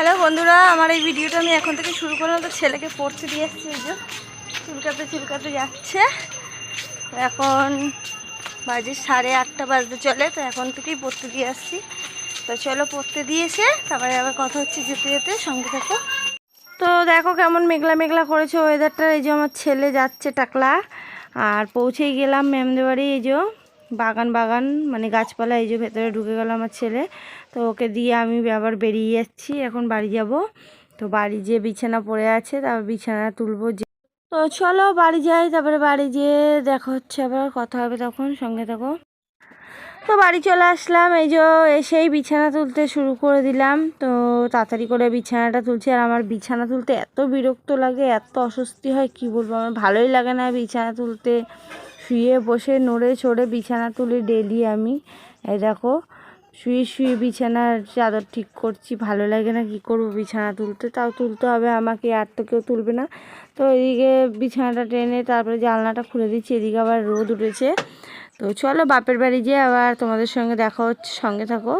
Hello বন্ধুরা, আমার এই ভিডিওটা আমি এখন থেকে শুরু করলাম। তো ছেলেকে পড়তে দিয়ে এসছি, এই যে চুলকাতে চুলকাতে যাচ্ছে। এখন বাজে সাড়ে আটটা বাজতে চলে, তো এখন থেকেই পড়তে দিয়ে আসছি। তো চলো পড়তে দিয়েছে তারপরে আবার কথা হচ্ছে যেতে যেতে সঙ্গে থাকো। তো দেখো কেমন মেঘলা মেঘলা করেছে ওয়েদারটা এই যে আমার ছেলে যাচ্ছে টাকলা, আর পৌঁছেই গেলাম ম্যামদের বাড়ি, এই যে বাগান বাগান মানে গাছপালা, এই যে ভেতরে ঢুকে গেল আমার ছেলে। তো ওকে দিয়ে আমি আবার বেরিয়ে যাচ্ছি, এখন বাড়ি যাব। তো বাড়ি যেয়ে বিছানা পড়ে আছে, তারপর বিছানা তুলবো যে তো চলো বাড়ি যাই, তারপরে বাড়ি যেয়ে দেখা হচ্ছে, আবার কথা হবে তখন সঙ্গে থাকো। তো বাড়ি চলে আসলাম, এই যে এসেই বিছানা তুলতে শুরু করে দিলাম। তো তাড়াতাড়ি করে বিছানাটা তুলছি, আর আমার বিছানা তুলতে এত বিরক্ত লাগে, এত অস্বস্তি হয়, কি বলব? আমার ভালোই লাগে না বিছানা তুলতে। শুয়ে বসে, নড়ে চড়ে বিছানা তুলে ডেলি আমি। এ দেখো, শুয়ে শুয়ে বিছানার চাদর ঠিক করছি, ভালো লাগে না কি করব বিছানা তুলতে? তাও তুলতে হবে আমাকে, আর তো কেউ তুলবে না। তো এদিকে বিছানাটা টেনে তারপরে জানলাটা খুলে দিচ্ছি, এদিকে আবার রোদ উঠেছে। তো চলো বাপের বাড়ি যেয়ে আবার তোমাদের সঙ্গে দেখা হচ্ছে, সঙ্গে থাকো।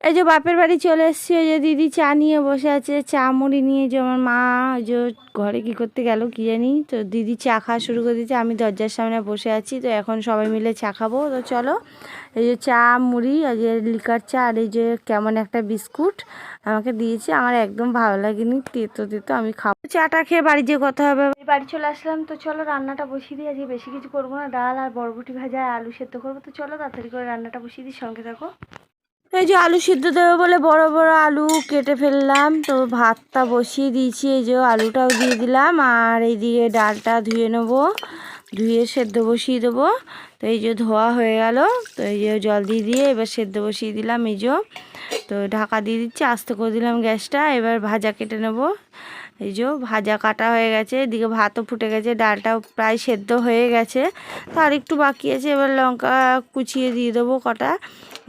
এই যে বাপের বাড়ি চলে এসেছি, ওই যে দিদি চা নিয়ে বসে আছে, চা মুড়ি নিয়ে, যে আমার মা, ওই যে ঘরে কী করতে গেল কি জানি, তো দিদি চা খাওয়া শুরু করে দিয়েছে, আমি দরজার সামনে বসে আছি, তো এখন সবাই মিলে চা খাব, তো চলো, এই যে চা, মুড়ি, এই যে লিকার চা, আর এই যে কেমন একটা বিস্কুট আমাকে দিয়েছে, আমার একদম ভালো লাগেনি, তেতো তেতো আমি খাব। চাটা খেয়ে বাড়ি যেয়ে কথা হবে। বাড়ি চলে আসলাম, তো চলো রান্নাটা বসিয়ে দিই, আজকে বেশি কিছু করব না, ডাল আর বরবটি ভাজা আলু সেদ্ধ করব, তো চলো তাড়াতাড়ি করে রান্নাটা বসিয়ে দিই, সঙ্গে থাকো। এই যে আলু সিদ্ধ দেবো বলে বড় বড় আলু কেটে ফেললাম, তো ভাতটা বসিয়ে দিয়েছি, এই যে আলুটাও দিয়ে দিলাম, আর এইদিকে ডালটা ধুয়ে নেব, ধুয়ে সেদ্ধ বসিয়ে দেবো, তো এই যে ধোয়া হয়ে গেল, তো এই যে জল দিয়ে দিয়ে এবার সেদ্ধ বসিয়ে দিলাম, এই যে, তো ঢাকা দিয়ে দিচ্ছি, আস্তে করে দিলাম গ্যাসটা, এবার ভাজা কেটে নেব, এই যে ভাজা কাটা হয়ে গেছে, এদিকে ভাতও ফুটে গেছে, ডালটাও প্রায় সেদ্ধ হয়ে গেছে, তো আর একটু বাকি আছে, এবার লঙ্কা কুচিয়ে দিয়ে দেবো কটা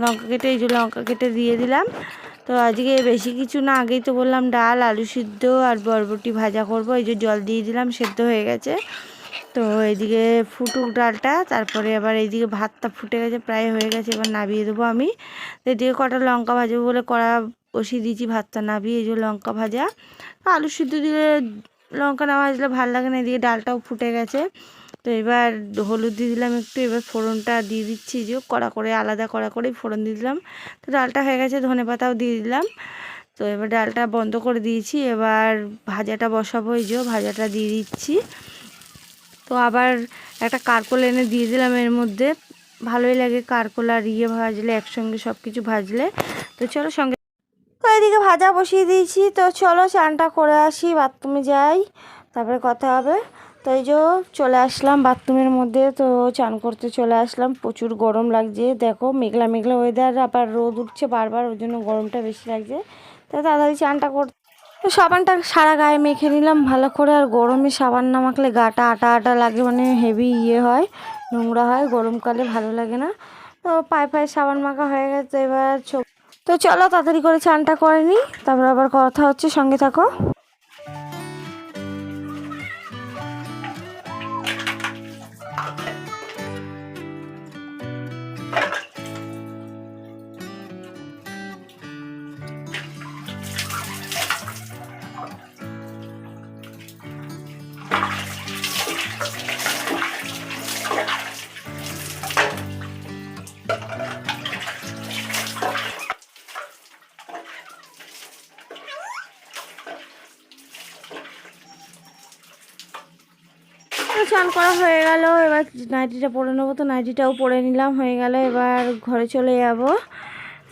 লঙ্কা কেটে, এই যে লঙ্কা কেটে দিয়ে দিলাম। তো আজকে বেশি কিছু না, আগেই তো বললাম ডাল, আলু সিদ্ধ আর বরবটি ভাজা করব। এই যে জল দিয়ে দিলাম, সেদ্ধ হয়ে গেছে। তো এইদিকে ফুটুক ডালটা, তারপরে আবার এইদিকে ভাতটা ফুটে গেছে, প্রায় হয়ে গেছে, এবার নাবিয়ে দেবো আমি। এদিকে কটা লঙ্কা ভাজবো বলে কড়া বসিয়ে দিয়েছি, ভাতটা নাবিয়ে, এই যে লঙ্কা ভাজা। আলু সিদ্ধ দিলে লঙ্কা না ভাজলে ভালো লাগে না, এদিকে ডালটাও ফুটে গেছে। তো এবার হলুদ দিয়ে দিলাম একটু, এবার ফোড়নটা দিয়ে দিচ্ছি যে কড়া করে, আলাদা কড়া করেই ফোড়ন দিয়ে দিলাম। তো ডালটা হয়ে গেছে, ধনে পাতাও দিয়ে দিলাম। তো এবার ডালটা বন্ধ করে দিয়েছি, এবার ভাজাটা বসাবো, এই যে ভাজাটা দিয়ে দিচ্ছি। তো আবার একটা কারকোল এনে দিয়ে দিলাম এর মধ্যে। ভালোই লাগে কারকোল আর ইয়ে ভাজলে, একসঙ্গে সব কিছু ভাজলে। তো চলো সঙ্গে তো এদিকে ভাজা বসিয়ে দিয়েছি। তো চলো চানটা করে আসি, বাথরুমে যাই, তারপরে কথা হবে। তো এই যে চলে আসলাম, বাথরুমের মধ্যে তো চান করতে চলে আসলাম। প্রচুর গরম লাগছে, দেখো মেঘলা মেঘলা ওয়েদার আবার রোদ উঠছে বারবার, ওই জন্য গরমটা বেশি লাগছে। তো তাড়াতাড়ি চানটা কর তো সাবানটা সারা গায়ে মেখে নিলাম ভালো করে, আর গরমে সাবান না মাখলে গাটা আটা আটা লাগে মানে হেভি ইয়ে হয়, নোংরা হয়, গরমকালে ভালো লাগে না। তো পায়ে পায়ে সাবান মাখা হয়ে গেছে এবার তো চলো তাড়াতাড়ি করে চানটা করে নিই, তারপর আবার কথা হচ্ছে, সঙ্গে থাকো। করা হয়ে গেল। এবার নাইটিটা পরে নেব তো, নাইটিটাও পরে নিলাম, হয়ে গেল। এবার ঘরে চলে যাব।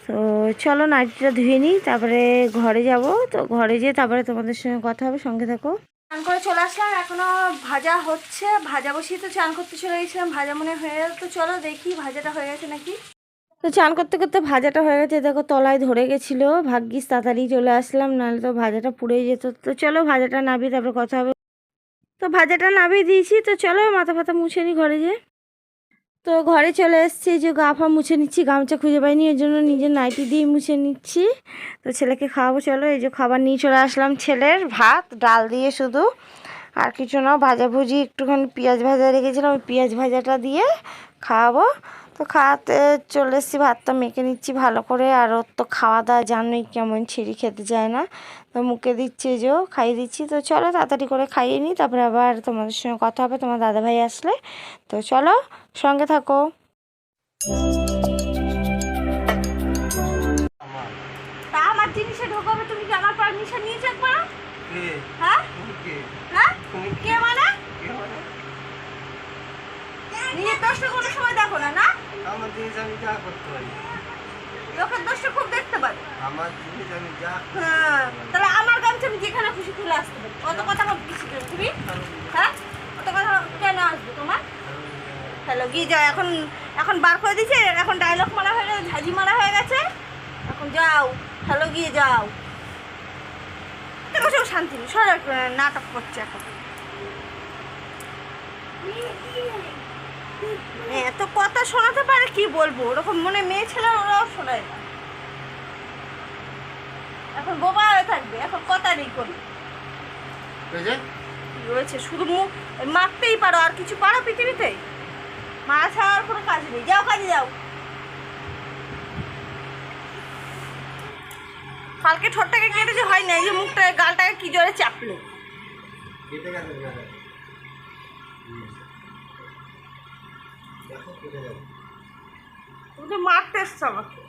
তো চলো নাইটিটা ধুয়ে নিই, তারপরে ঘরে যাব। তো ঘরে যেয়ে তারপরে তোমাদের সঙ্গে কথা হবে, সঙ্গে থাকো। চান করে চলে আসলাম এখনও ভাজা হচ্ছে। ভাজা বসিয়ে তো চান করতে চলে গেছিলাম, ভাজা মনে হয়ে গেল। তো চলো দেখি ভাজাটা হয়ে গেছে নাকি। তো চান করতে করতে ভাজাটা হয়ে গেছে, দেখো তলায় ধরে গেছিল। ভাগ্যিস তাড়াতাড়ি চলে আসলাম, নাহলে তো ভাজাটা পুড়ে যেত। তো চলো ভাজাটা নাবি তারপরে কথা হবে। তো ভাজাটা নামিয়ে দিয়েছি, তো চলো মাথা ফাতা মুছে নিই ঘরে যে তো ঘরে চলে এসেছি যে গা ফা মুছে নিচ্ছি, গামছা খুঁজে পাইনি, এর জন্য নিজের নাইটি দিয়ে মুছে নিচ্ছি। তো ছেলেকে খাওয়াবো, চলো এই যে খাবার নিয়ে চলে আসলাম, ছেলের ভাত, ডাল দিয়ে শুধু। আর কিছু না, ভাজাভুজি, একটুখানি পেঁয়াজ ভাজা রেখেছিলাম, ওই পেঁয়াজ ভাজাটা দিয়ে খাওয়াবো। তো খাওয়াতে চলে এসেছি ভাতটা মেখে নিচ্ছি ভালো করে। আর ওর তো খাওয়া দাওয়া জানোই কেমন ছিঁড়ি খেতে যায় না। তো মুখে দিচ্ছে যে ও খাইয়ে দিচ্ছি। তো চলো তাড়াতাড়ি করে খাইয়ে নিই তারপরে আবার তোমাদের সঙ্গে কথা হবে তোমার দাদাভাই আসলে। তো চলো সঙ্গে থাকো। আমার তা আমার জিনিসে ঢোকাবে তুমি কি আমার পারমিশন নিয়েছো একবার? কে? হ্যাঁ? হ্যাঁ? কে? মানে? কে মানে? নিজের দোষটা কোনো সময় দেখো না না? আমি যা করতে পারি। লোকের দোষটা খুব দেখতে পারে। আমার জিনিস আমি যা হ্যাঁ তাহলে আমার গামছা আমি যেখানে খুশি খুলে আসতে পারি। অত কথা বলতে কিছু কেন? তুমি? হ্যাঁ? অত কথা কেন আসবে তোমার? হ্যালো গিয়ে যাও এখন এখন বার করে দিয়েছে এখন ডায়লগ মারা হয়ে গেছে ঝাঁঝি মারা হয়ে গেছে। এখন যাও। হ্যালো গিয়ে যাও। সব শান্তি নেই। সব নাটক করছে এখন। এত কথা শোনাতে পারে কি বলব? ওরকম মনে মেয়ে ছেলে ওরাও শোনায় না। এখন বোবা হয়ে থাকবে এখন কথা নেই করবে রয়েছে শুধু মুখ মারতেই পারো আর কিছু পারো পৃথিবীতে? মারা ছাড়ার কোনো কাজ নেই। যাও কাজে যাও। কালকে ঠোঁটটাকে কেটেছে হয় না এই যে মুখটা গালটাকে কি জোরে চাপলো। তুমি মারতে এসছো আমাকে।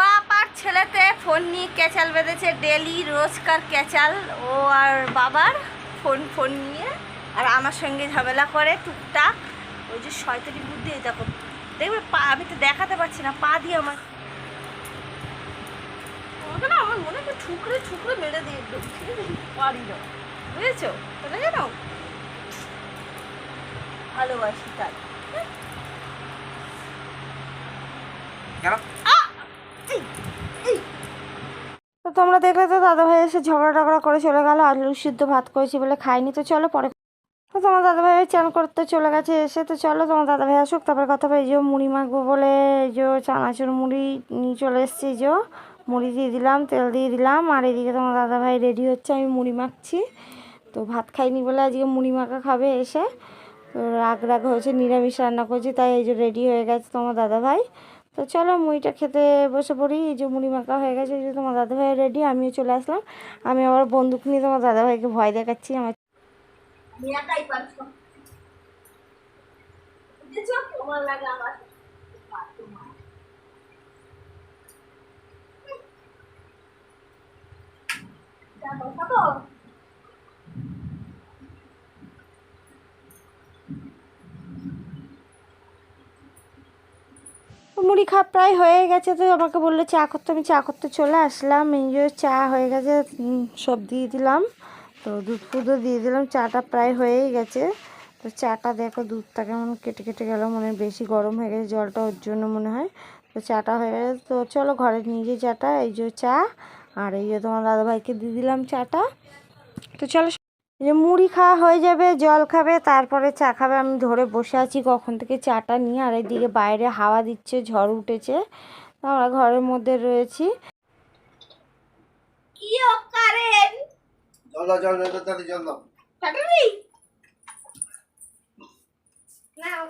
বাপ আর ছেলেতে ফোন নিয়ে ক্যাচাল বেঁধেছে ডেলি রোজকার ক্যাচাল। ও আর বাবার ফোন ফোন নিয়ে। আর আমার সঙ্গে ঝামেলা করে টুকটাক। ওই যে শয়তানি বুদ্ধি দেখো। দেখবে পা আমি তো দেখাতে পারছি না পা দিয়ে আমার। আমাকে না আমার মনে হয় ঠুকরে ঠুকরে মেরে দিয়ে দেবো, ঠিক আছে পারি না। বুঝেছ? সেটা জানো? ভালোবাসি তাই তো তোমরা দেখলে তো দাদাভাই এসে ঝগড়া টগড়া করে চলে গেল আলু সিদ্ধ ভাত করেছি বলে খাইনি, তো চলো পরে তো তোমার দাদাভাই চান করতে চলে গেছে এসে, তো চলো তোমার দাদাভাই আসুক, তারপরে কথা এই যে মুড়ি মাখবো বলে যে চানাচুর মুড়ি নিয়ে চলে এসেছি যে মুড়ি দিয়ে দিলাম, তেল দিয়ে দিলাম, আর এদিকে তোমার দাদাভাই রেডি হচ্ছে, আমি মুড়ি মাখছি, তো ভাত খাইনি বলে আজকে মুড়ি মাখা খাবে এসে রাগ রাগ হয়েছে, নিরামিষ রান্না করছি, তাই এই যে রেডি হয়ে গেছে তোমার দাদাভাই তো চলো মুড়িটা খেতে বসে পড়ি। এই যে মুড়ি মাখা হয়ে গেছে যে তোমার দাদাভাই রেডি আমিও চলে আসলাম। আমি আবার বন্দুক নিয়ে তোমার দাদাভাইকে ভয় দেখাচ্ছি। আমার লাগে মুড়ি খাওয়া প্রায় হয়ে গেছে তো, আমাকে বলল, চা করতে, আমি চা করতে চলে আসলাম। এই যে চা হয়ে গেছে সব দিয়ে দিলাম। তো দুধ ফুদও দিয়ে দিলাম, চাটা প্রায় হয়েই গেছে। তো চাটা দেখো, দুধটা কেমন কেটে কেটে গেল, মনে হয় বেশি গরম হয়ে গেছে, জলটা ওর জন্য মনে হয়। তো চাটা হয়ে গেছে, তো চলো ঘরে নিয়ে চাটা, এই যে চা। আর এই যে তোমার দাদাভাইকে দিয়ে দিলাম চাটা। তো চলো যে মুড়ি খাওয়া হয়ে যাবে জল খাবে তারপরে চা খাবে। আমি ধরে বসে আছি কখন থেকে চাটা নিয়ে আর এদিকে বাইরে হাওয়া দিচ্ছে ঝড় উঠেছে। আমরা ঘরের মধ্যে রয়েছি। কি কারেন জল দাও জল জল দাও। ফাটাবি নাও।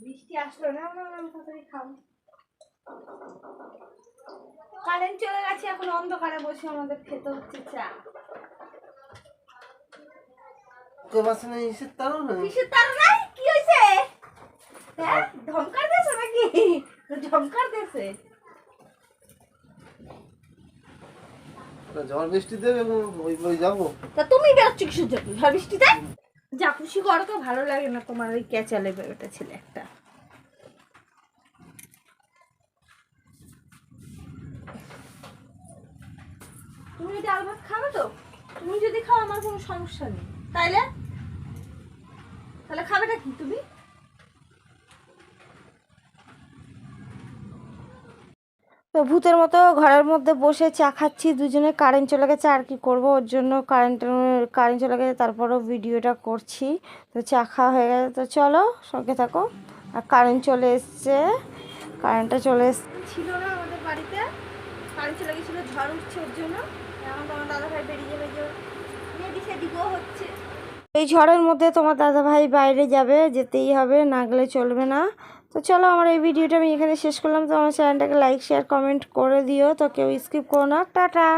বৃষ্টি আসলো না না আমি তাড়াতাড়ি খাব। কারেন্ট চলে গেছে এখন অন্ধকারে বসে আমাদের খেতে হচ্ছে চা। না ইসের তারও না কি হ্যাঁ ধমকার দেছে নাকি? ধমকার দেছে ঝড় বৃষ্টি দেবে ওই ওই যাব। তা তুমি বেরোচ্ছ কিসের জন্য? ঝড় বৃষ্টিতে যা খুশি করো তো ভালো লাগে না তোমার ওই ক্যাচালে বেরোটা ছেলে একটা তুমি ডাল ভাত খাবে তো? তুমি যদি খাও আমার কোনো সমস্যা নেই। তাইলে? তাহলে খাবেটা কি তুমি? তো ভূতের মতো ঘরের মধ্যে বসে চা খাচ্ছি দুজনে কারেন্ট চলে গেছে আর কি করব? ওর জন্য কারেন্ট কারেন্ট চলে গেছে তারপরও ভিডিওটা করছি। তো চা খাওয়া হয়ে গেছে। তো চলো সঙ্গে থাকো। আর কারেন্ট চলে এসছে। কারেন্টটা চলে এসছে। ছিল না আমাদের বাড়িতে। কারেন্ট চলে গেছিল ঝড় উঠছে ওর জন্য। এই ঝড়ের মধ্যে তোমার দাদা ভাই বাইরে যাবে, যেতেই হবে, না গেলে চলবে না। তো চলো আমার এই ভিডিওটা আমি এখানে শেষ করলাম। তো আমার চ্যানেলটাকে লাইক শেয়ার কমেন্ট করে দিও। তো কেউ স্কিপ করো না। টাটা!